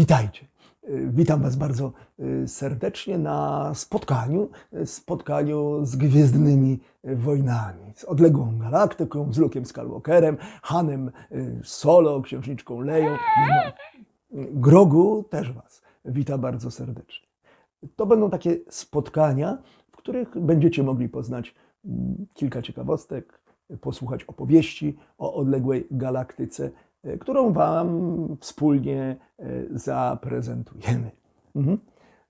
Witajcie. Y, Witam Was bardzo y, serdecznie na spotkaniu, y, spotkaniu z Gwiezdnymi Wojnami, z odległą galaktyką, z Luke'em Skywalkerem, Hanem Solo, księżniczką Leją. Grogu też Was wita bardzo serdecznie. To będą takie spotkania, w których będziecie mogli poznać mm, kilka ciekawostek, posłuchać opowieści o odległej galaktyce, którą Wam wspólnie e, zaprezentujemy. Mhm.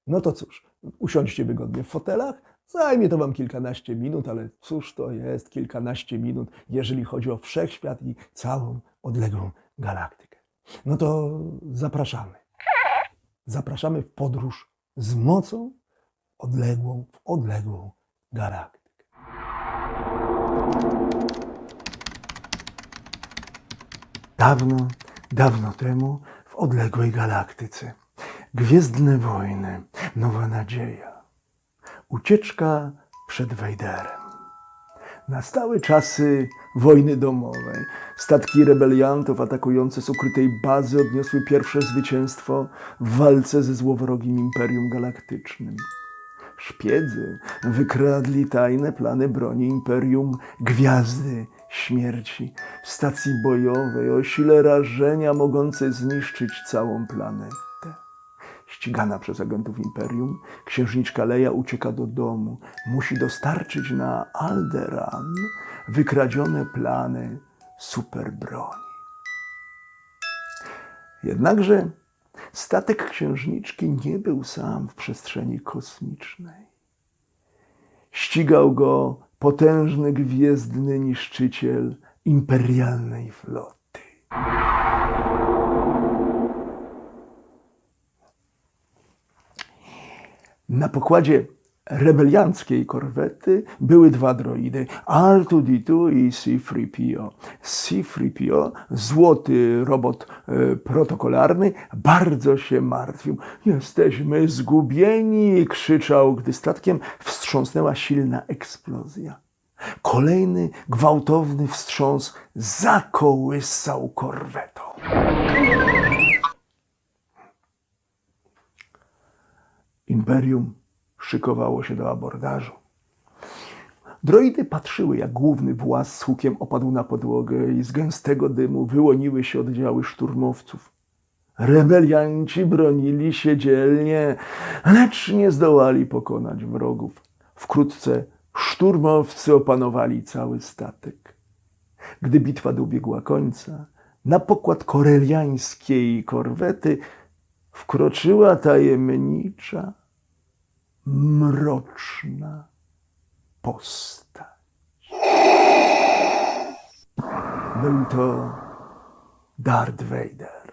No to cóż, usiądźcie wygodnie w fotelach. Zajmie to Wam kilkanaście minut, ale cóż to jest kilkanaście minut, jeżeli chodzi o wszechświat i całą odległą galaktykę. No to zapraszamy. Zapraszamy w podróż z mocą odległą w odległą galaktykę. Dawno, dawno temu w odległej galaktyce. Gwiezdne wojny, nowa nadzieja. Ucieczka przed Wejderem. Nastały czasy wojny domowej. Statki rebeliantów atakujące z ukrytej bazy odniosły pierwsze zwycięstwo w walce ze złowrogim Imperium Galaktycznym. Szpiedzy wykradli tajne plany broni Imperium Gwiazdy Śmierci, stacji bojowej o sile rażenia mogącej zniszczyć całą planetę. Ścigana przez agentów Imperium, księżniczka Leia ucieka do domu. Musi dostarczyć na Alderan wykradzione plany superbroni. Jednakże statek księżniczki nie był sam w przestrzeni kosmicznej. Ścigał go potężny gwiezdny niszczyciel imperialnej floty. Na pokładzie rebelianckiej korwety były dwa droidy, R2-D2 i C-3PO. C-3PO, złoty robot e, protokolarny, bardzo się martwił. Jesteśmy zgubieni, krzyczał, gdy statkiem wstrząsnęła silna eksplozja. Kolejny gwałtowny wstrząs zakołysał korwetą. Imperium szykowało się do abordażu. Droidy patrzyły, jak główny właz z hukiem opadł na podłogę i z gęstego dymu wyłoniły się oddziały szturmowców. Rebelianci bronili się dzielnie, lecz nie zdołali pokonać wrogów. Wkrótce szturmowcy opanowali cały statek. Gdy bitwa dobiegła końca, na pokład koreliańskiej korwety wkroczyła tajemnicza, mroczna postać. Był to Darth Vader,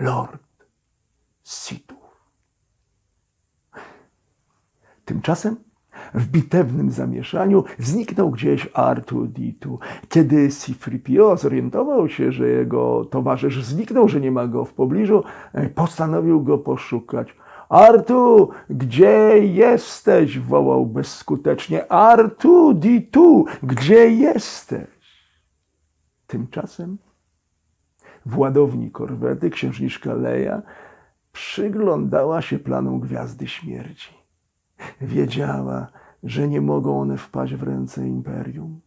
Lord Sithów. Tymczasem w bitewnym zamieszaniu zniknął gdzieś R2-D2. Kiedy C-3PO zorientował się, że jego towarzysz zniknął, że nie ma go w pobliżu, postanowił go poszukać. Artu, gdzie jesteś? wołał bezskutecznie. Artu, D2, gdzie jesteś? Tymczasem w ładowni korwety księżniczka Leia przyglądała się planom Gwiazdy Śmierci. Wiedziała, że nie mogą one wpaść w ręce imperium.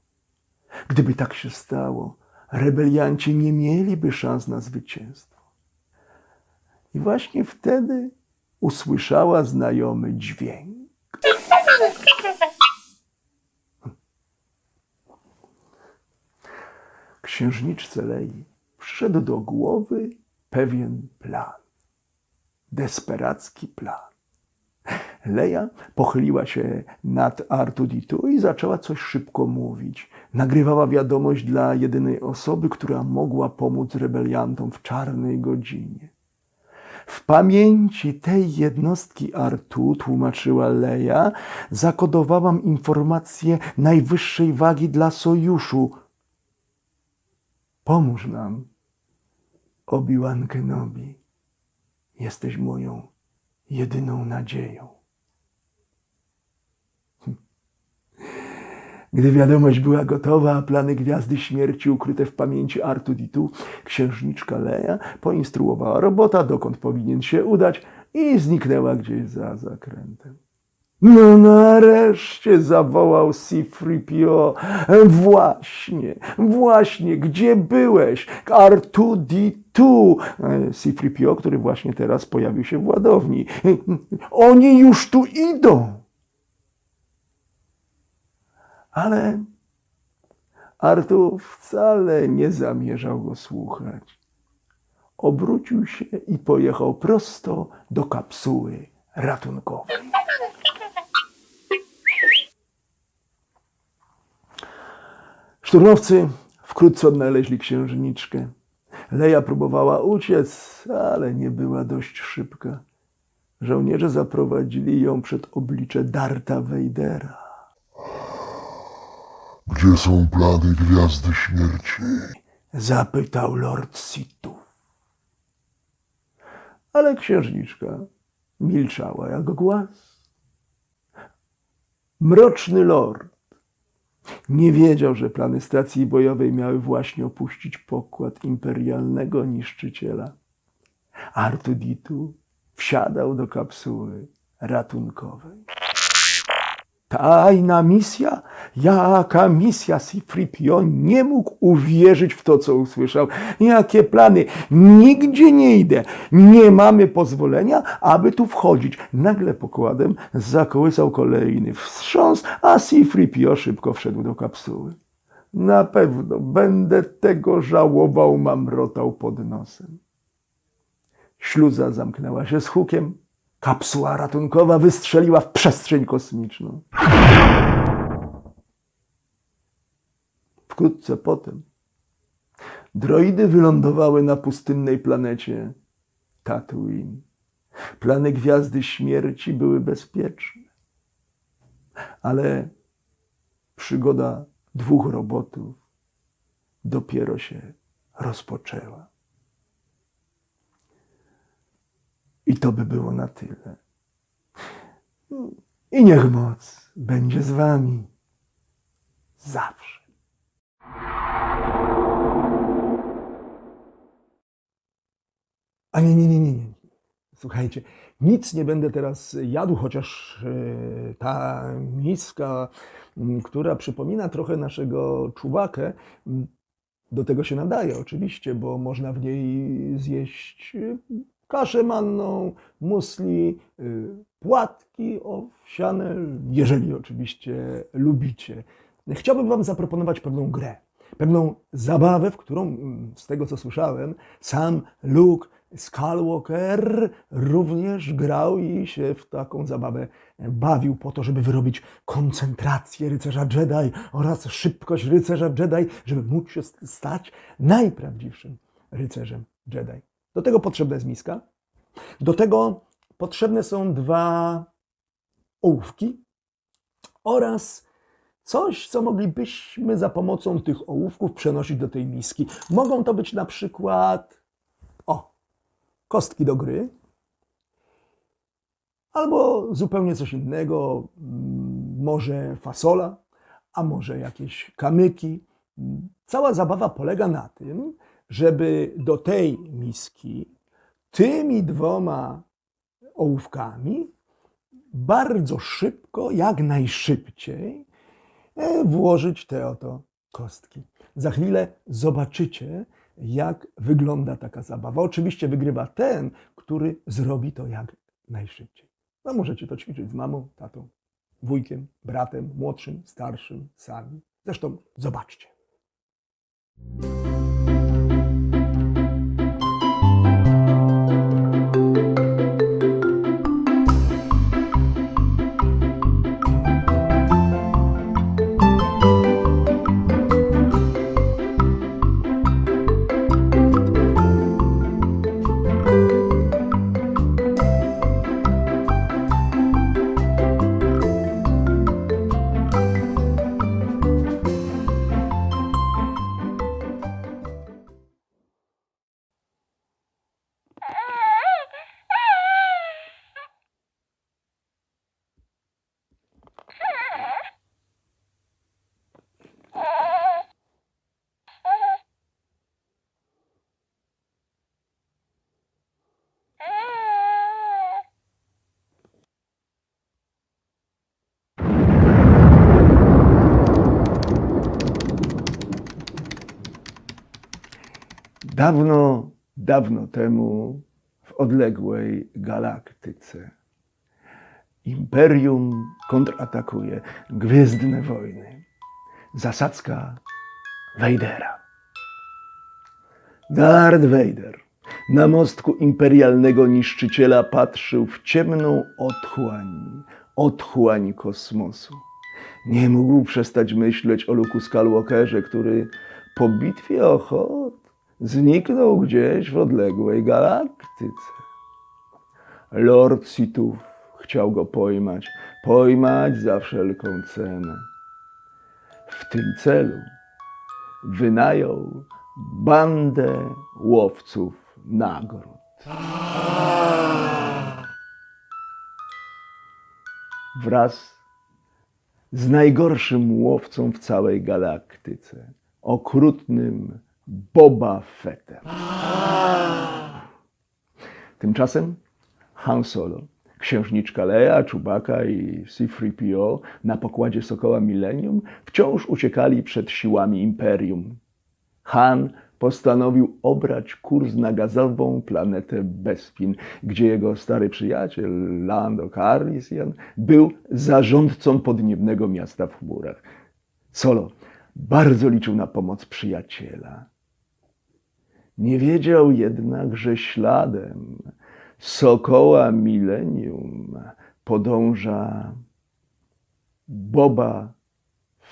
Gdyby tak się stało, rebelianci nie mieliby szans na zwycięstwo. I właśnie wtedy usłyszała znajomy dźwięk. Księżniczce Lei przyszedł do głowy pewien plan. Desperacki plan. Leja pochyliła się nad Artuditu i zaczęła coś szybko mówić. Nagrywała wiadomość dla jedynej osoby, która mogła pomóc rebeliantom w czarnej godzinie. W pamięci tej jednostki Artu, tłumaczyła Leja, zakodowałam informację najwyższej wagi dla sojuszu. Pomóż nam, Obi-Wan Kenobi. Jesteś moją jedyną nadzieją. Gdy wiadomość była gotowa, plany Gwiazdy Śmierci ukryte w pamięci Artuditu, księżniczka Leja poinstruowała robota, dokąd powinien się udać i zniknęła gdzieś za zakrętem. No nareszcie zawołał Sifripio. Właśnie, właśnie, gdzie byłeś? Artuditu. Sifripio, który właśnie teraz pojawił się w ładowni. Oni już tu idą. Ale Artur wcale nie zamierzał go słuchać. Obrócił się i pojechał prosto do kapsuły ratunkowej. Szturmowcy wkrótce odnaleźli księżniczkę. Leja próbowała uciec, ale nie była dość szybka. Żołnierze zaprowadzili ją przed oblicze Darta Wejdera. Gdzie są plany Gwiazdy Śmierci? Zapytał lord Situ. Ale księżniczka milczała jak głaz. Mroczny lord nie wiedział, że plany stacji bojowej miały właśnie opuścić pokład imperialnego niszczyciela. Artuditu wsiadał do kapsuły ratunkowej. Tajna misja? Jaka misja? Sifripio nie mógł uwierzyć w to, co usłyszał. Jakie plany? Nigdzie nie idę. Nie mamy pozwolenia, aby tu wchodzić. Nagle pokładem zakołysał kolejny wstrząs, a Sifripio szybko wszedł do kapsuły. Na pewno będę tego żałował, mamrotał pod nosem. Śluza zamknęła się z hukiem. Kapsuła ratunkowa wystrzeliła w przestrzeń kosmiczną. Wkrótce potem droidy wylądowały na pustynnej planecie Tatooine. Plany Gwiazdy Śmierci były bezpieczne, ale przygoda dwóch robotów dopiero się rozpoczęła. I to by było na tyle. I niech moc będzie z wami zawsze. A nie, nie, nie, nie, nie. Słuchajcie, nic nie będę teraz jadł, chociaż e, ta miska, która przypomina trochę naszego czuwakę, m, do tego się nadaje oczywiście, bo można w niej zjeść kaszę manną, musli, y, płatki owsiane, jeżeli oczywiście lubicie. Chciałbym Wam zaproponować pewną grę, pewną zabawę, w którą, mm, z tego co słyszałem, sam Luke Skywalker również grał i się w taką zabawę bawił po to, żeby wyrobić koncentrację rycerza Jedi oraz szybkość rycerza Jedi, żeby móc się stać najprawdziwszym rycerzem Jedi. Do tego potrzebna jest miska. Do tego potrzebne są dwa ołówki oraz coś, co moglibyśmy za pomocą tych ołówków przenosić do tej miski. Mogą to być na przykład o, kostki do gry, albo zupełnie coś innego, mm, może fasola, a może jakieś kamyki. Cała zabawa polega na tym, żeby do tej miski tymi dwoma ołówkami bardzo szybko, jak najszybciej e, włożyć te oto kostki. Za chwilę zobaczycie, jak wygląda taka zabawa. Oczywiście wygrywa ten, który zrobi to jak najszybciej. No możecie to ćwiczyć z mamą, tatą, wujkiem, bratem, młodszym, starszym, sami. Zresztą zobaczcie. Dawno, dawno temu w odległej galaktyce Imperium kontratakuje Gwiezdne Wojny. Zasadzka Vadera. Darth Vader na mostku imperialnego niszczyciela patrzył w ciemną otchłań, otchłań kosmosu. Nie mógł przestać myśleć o Luku Skywalkerze, który po bitwie o Hoth zniknął gdzieś w odległej galaktyce. Lord Sithów chciał go pojmać, pojmać za wszelką cenę. W tym celu wynajął bandę łowców nagród. Wraz z najgorszym łowcą w całej galaktyce, okrutnym Boba Fettem. Tymczasem Han Solo, księżniczka Leia, Czubaka i C-3PO na pokładzie Sokoła Millennium wciąż uciekali przed siłami Imperium. Han postanowił obrać kurs na gazową planetę Bespin, gdzie jego stary przyjaciel Lando Calrissian był zarządcą podniebnego miasta w chmurach. Solo bardzo liczył na pomoc przyjaciela. Nie wiedział jednak, że śladem Sokoła Millennium podąża Boba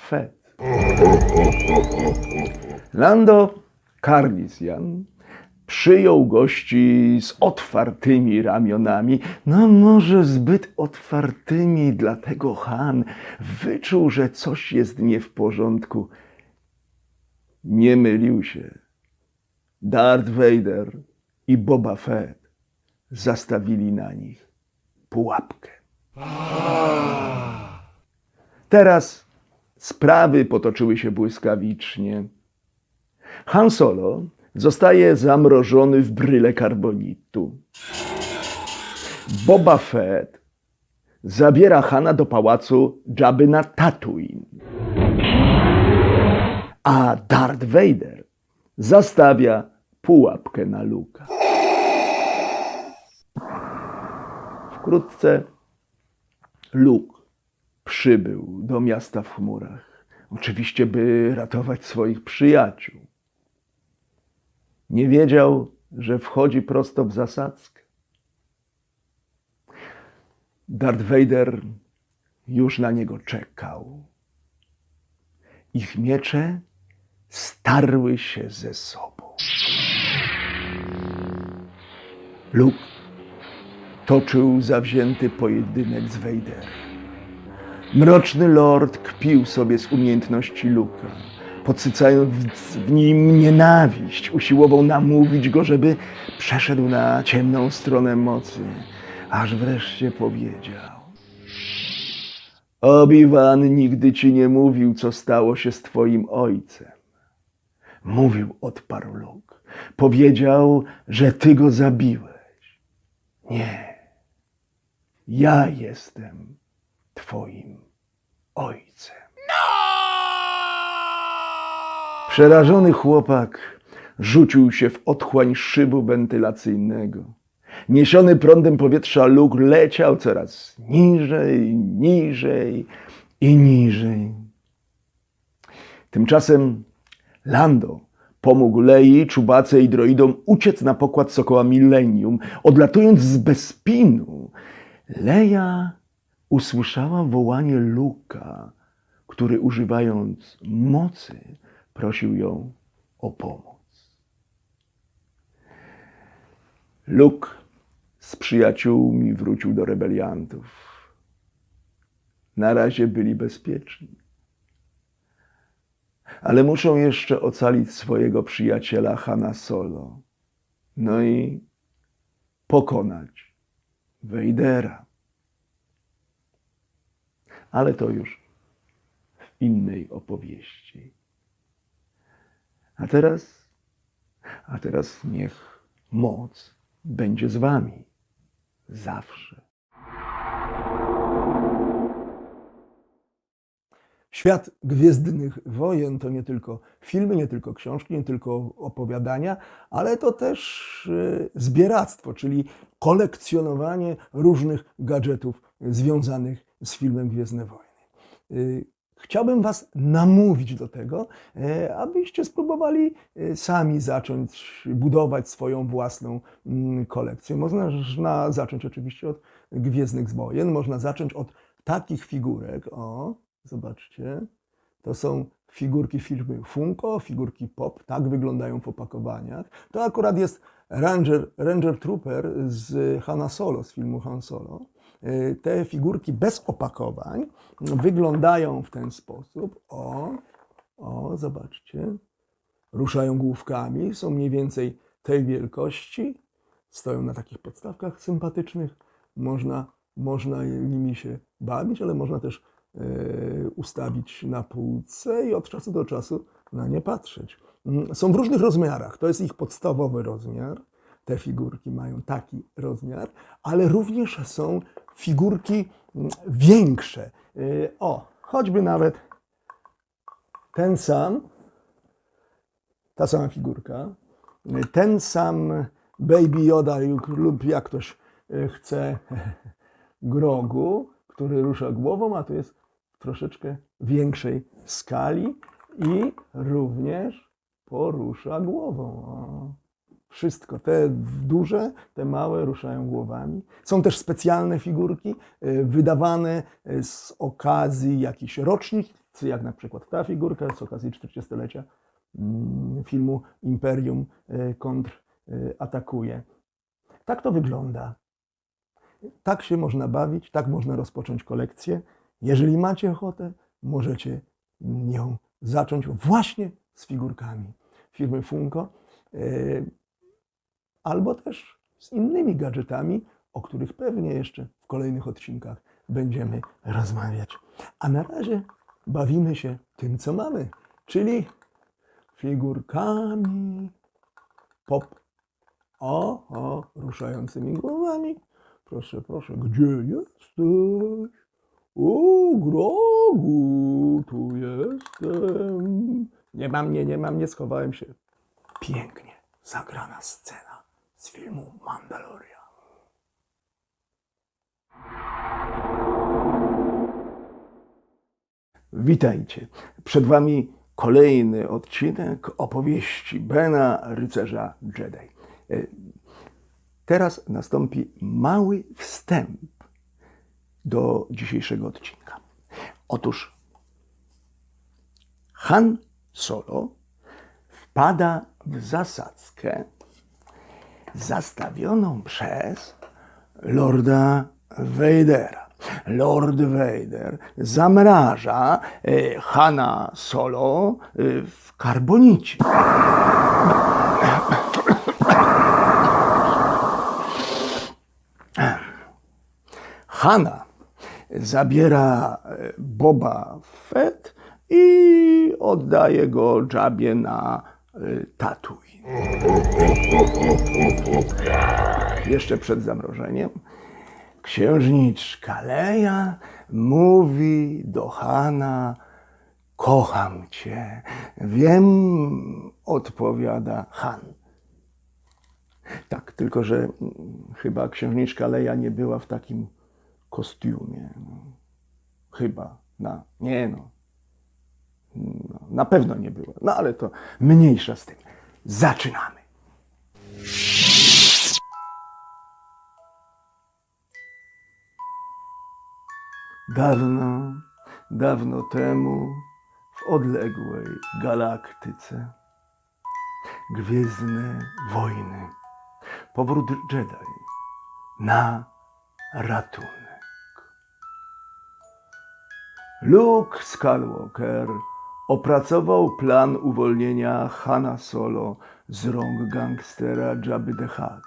Fett. Lando Carlisian przyjął gości z otwartymi ramionami, no może zbyt otwartymi, dlatego Han wyczuł, że coś jest nie w porządku. Nie mylił się. Darth Vader i Boba Fett zastawili na nich pułapkę. Teraz sprawy potoczyły się błyskawicznie. Han Solo zostaje zamrożony w bryle karbonitu. Boba Fett zabiera Hana do pałacu Jabby na Tatooine. A Darth Vader zastawia pułapkę na Luka. Wkrótce Luke przybył do miasta w chmurach. Oczywiście, by ratować swoich przyjaciół. Nie wiedział, że wchodzi prosto w zasadzkę. Darth Vader już na niego czekał. Ich miecze starły się ze sobą. Luke toczył zawzięty pojedynek z Vaderem. Mroczny lord kpił sobie z umiejętności Luka, podsycając w nim nienawiść, usiłował namówić go, żeby przeszedł na ciemną stronę mocy, aż wreszcie powiedział. Obi-Wan nigdy ci nie mówił, co stało się z twoim ojcem. Mówił, odparł Luke. Powiedział, że ty go zabiłeś. Nie. Ja jestem twoim ojcem. Przerażony chłopak rzucił się w otchłań szybu wentylacyjnego. Niesiony prądem powietrza Luke leciał coraz niżej, niżej i niżej. Tymczasem Lando pomógł Lei, Czubace i droidom uciec na pokład Sokoła Millennium. Odlatując z Bespinu, Leia usłyszała wołanie Luka, który używając mocy prosił ją o pomoc. Luke z przyjaciółmi wrócił do rebeliantów. Na razie byli bezpieczni. Ale muszą jeszcze ocalić swojego przyjaciela Hanna Solo. No i pokonać Wejdera. Ale to już w innej opowieści. A teraz, a teraz niech moc będzie z wami zawsze. Świat Gwiezdnych Wojen to nie tylko filmy, nie tylko książki, nie tylko opowiadania, ale to też e, zbieractwo, czyli kolekcjonowanie różnych gadżetów związanych z filmem Gwiezdne Wojny. Y, Chciałbym Was namówić do tego, e, abyście spróbowali e, sami zacząć budować swoją własną mm, kolekcję. Można zacząć oczywiście od Gwiezdnych Wojen, można zacząć od takich figurek. O, zobaczcie, to są figurki firmy Funko, figurki pop, tak wyglądają w opakowaniach. To akurat jest Ranger, Ranger Trooper z Hanna Solo, z filmu Han Solo. Y, Te figurki bez opakowań wyglądają w ten sposób. O, o, zobaczcie. Ruszają główkami, są mniej więcej tej wielkości. Stoją na takich podstawkach sympatycznych. Można, można nimi się bawić, ale można też ustawić na półce i od czasu do czasu na nie patrzeć. Mm, Są w różnych rozmiarach. To jest ich podstawowy rozmiar. Te figurki mają taki rozmiar, ale również są figurki mm, większe. Y, O, choćby nawet ten sam, ta sama figurka, y, ten sam Baby Yoda lub- jak ktoś chce Grogu, który rusza głową, a tu jest troszeczkę większej skali i również porusza głową. O. Wszystko, te duże, te małe ruszają głowami. Są też specjalne figurki y, wydawane y, z okazji jakichś rocznic, jak na przykład ta figurka z okazji 40-lecia mm, filmu Imperium y, kontratakuje. Tak to wygląda. Tak się można bawić, tak można rozpocząć kolekcję. Jeżeli macie ochotę, możecie ją zacząć właśnie z figurkami firmy Funko, e, albo też z innymi gadżetami, o których pewnie jeszcze w kolejnych odcinkach będziemy rozmawiać. A na razie bawimy się tym, co mamy, czyli figurkami pop. O, o, ruszającymi głowami. Proszę, proszę, gdzie jesteś? O, Grogu, tu jestem. Nie ma mnie, nie ma mnie, schowałem się. Pięknie zagrana scena z filmu Mandalorian. Witajcie. Przed Wami kolejny odcinek opowieści Bena, rycerza Jedi. E, Teraz nastąpi mały wstęp do dzisiejszego odcinka. Otóż Han Solo wpada w zasadzkę zastawioną przez Lorda Vadera. Lord Vader zamraża e, Hana Solo e, w karbonicie. Hanna zabiera e, Boba Fett i oddaje go Jabie na e, Tatooine. Jeszcze przed zamrożeniem księżniczka Leja mówi do Hana kocham cię. Wiem, odpowiada Han. Tak, tylko że mm, chyba księżniczka Leja nie była w takim kostiumie. Chyba. Na, nie no. no. Na pewno nie była. No ale to mniejsza z tym. Zaczynamy. Dawno, dawno temu w odległej galaktyce Gwiezdne Wojny. Powrót Jedi na ratunek. Luke Skywalker opracował plan uwolnienia Hana Solo z rąk gangstera Jabby the Hutt.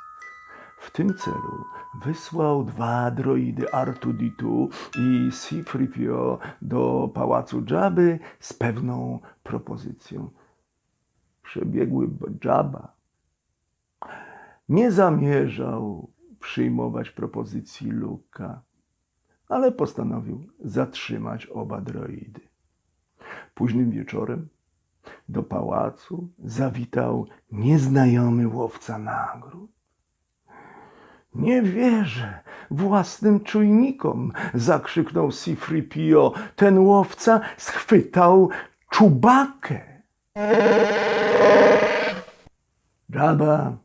W tym celu wysłał dwa droidy R2-D2 i C-3PO do pałacu Jabby z pewną propozycją. Przebiegły Jabba nie zamierzał przyjmować propozycji Luka, ale postanowił zatrzymać oba droidy. Późnym wieczorem do pałacu zawitał nieznajomy łowca nagród. Nie wierzę własnym czujnikom, zakrzyknął Sifripio. Ten łowca schwytał czubakę. Żaba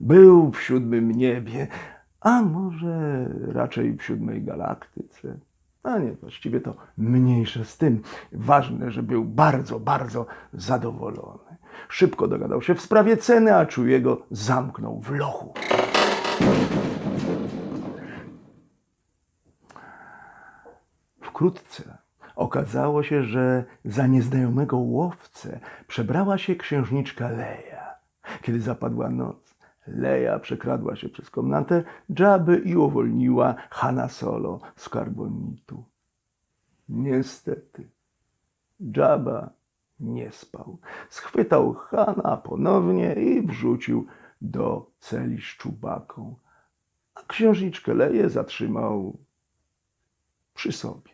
był w siódmym niebie, a może raczej w siódmej galaktyce. A nie, właściwie to mniejsze z tym. Ważne, że był bardzo, bardzo zadowolony. Szybko dogadał się w sprawie ceny, a czujego zamknął w lochu. Wkrótce okazało się, że za nieznajomego łowcę przebrała się księżniczka Leja. Kiedy zapadła noc, Leja przekradła się przez komnatę Dżaby i uwolniła Hanna Solo z karbonitu. Niestety, Dżaba nie spał. Schwytał Hana ponownie i wrzucił do celi z czubaką, a księżniczkę Leję zatrzymał przy sobie.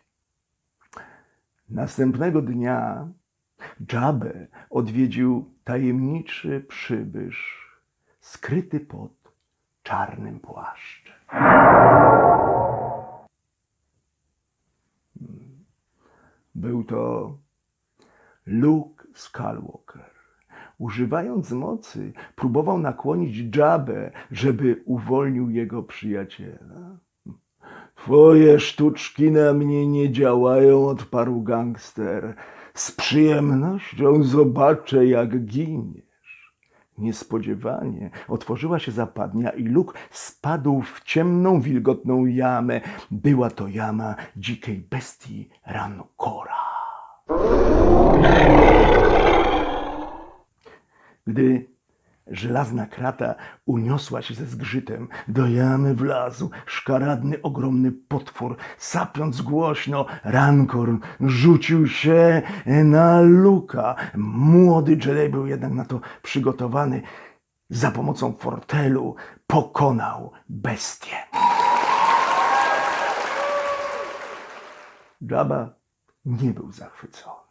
Następnego dnia Dżabę odwiedził tajemniczy przybysz, skryty pod czarnym płaszczem. Był to Luke Skywalker. Używając mocy, próbował nakłonić Dżabę, żeby uwolnił jego przyjaciela. Twoje sztuczki na mnie nie działają, odparł gangster. Z przyjemnością zobaczę, jak giniesz. Niespodziewanie otworzyła się zapadnia i Luke spadł w ciemną, wilgotną jamę. Była to jama dzikiej bestii Rancora. Gdy żelazna krata uniosła się ze zgrzytem, do jamy wlazł szkaradny, ogromny potwór. Sapiąc głośno, Rancor rzucił się na Luka. Młody Jedi był jednak na to przygotowany. Za pomocą fortelu pokonał bestię. Jabba nie był zachwycony.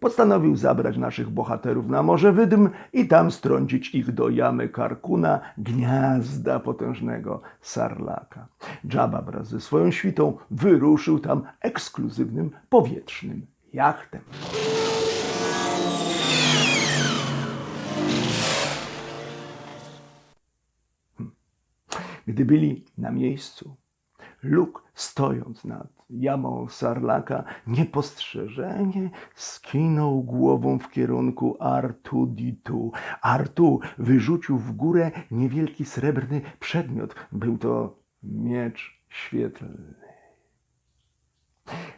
Postanowił zabrać naszych bohaterów na Morze Wydm i tam strącić ich do jamy Karkuna, gniazda potężnego sarlaka. Jabba wraz ze swoją świtą wyruszył tam ekskluzywnym powietrznym jachtem. Hmm. Gdy byli na miejscu, Luke, stojąc nad jamą sarlaka, niepostrzeżenie skinął głową w kierunku Artuditu. Artu wyrzucił w górę niewielki srebrny przedmiot. Był to miecz świetlny.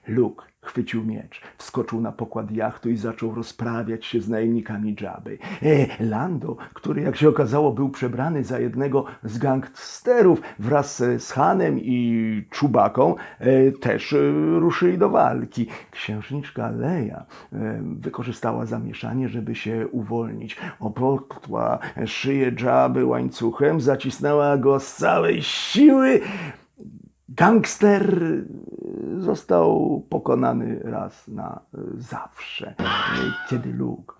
Luke chwycił miecz, wskoczył na pokład jachtu i zaczął rozprawiać się z najemnikami Dżaby. E, Lando, który jak się okazało był przebrany za jednego z gangsterów wraz e, z Hanem i Czubaką, e, też e, ruszyli do walki. Księżniczka Leja e, wykorzystała zamieszanie, żeby się uwolnić. Opotła szyję Dżaby łańcuchem, zacisnęła go z całej siły. Gangster został pokonany raz na zawsze. Kiedy Luke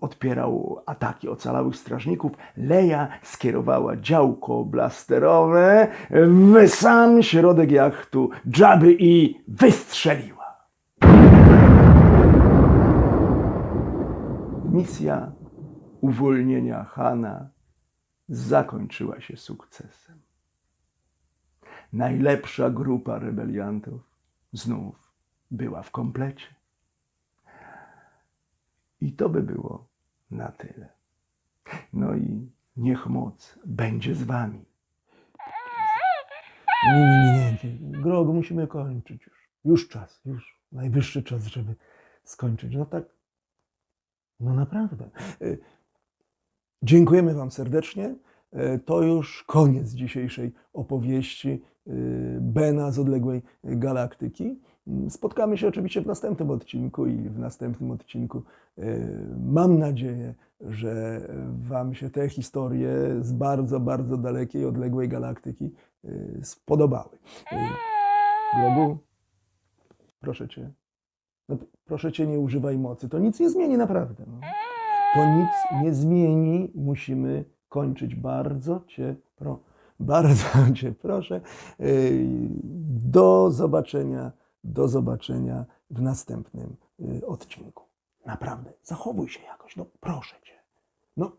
odpierał ataki ocalałych strażników, Leia skierowała działko blasterowe w sam środek jachtu Dżaby i wystrzeliła. Misja uwolnienia Hana zakończyła się sukcesem najlepsza grupa rebeliantów znów była w komplecie. I to by było na tyle. No i niech moc będzie z wami. Nie, nie, nie, nie. Grog, musimy kończyć już. Już czas, już. Najwyższy czas, żeby skończyć. No tak, no naprawdę. Y, Dziękujemy Wam serdecznie. E, To już koniec dzisiejszej opowieści y, Bena z odległej galaktyki. Mm, Spotkamy się oczywiście w następnym odcinku i w następnym odcinku y, mam nadzieję, że Wam się te historie z bardzo, bardzo dalekiej, odległej galaktyki spodobały. Grogu, proszę Cię, No, proszę cię, nie używaj mocy. To nic nie zmieni naprawdę. No. To nic nie zmieni. Musimy kończyć. Bardzo Cię proszę. Bardzo Cię proszę. Y, do zobaczenia, do zobaczenia w następnym y, odcinku. Naprawdę, zachowuj się jakoś, no proszę Cię. No,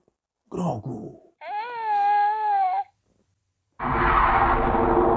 grogu. Eee.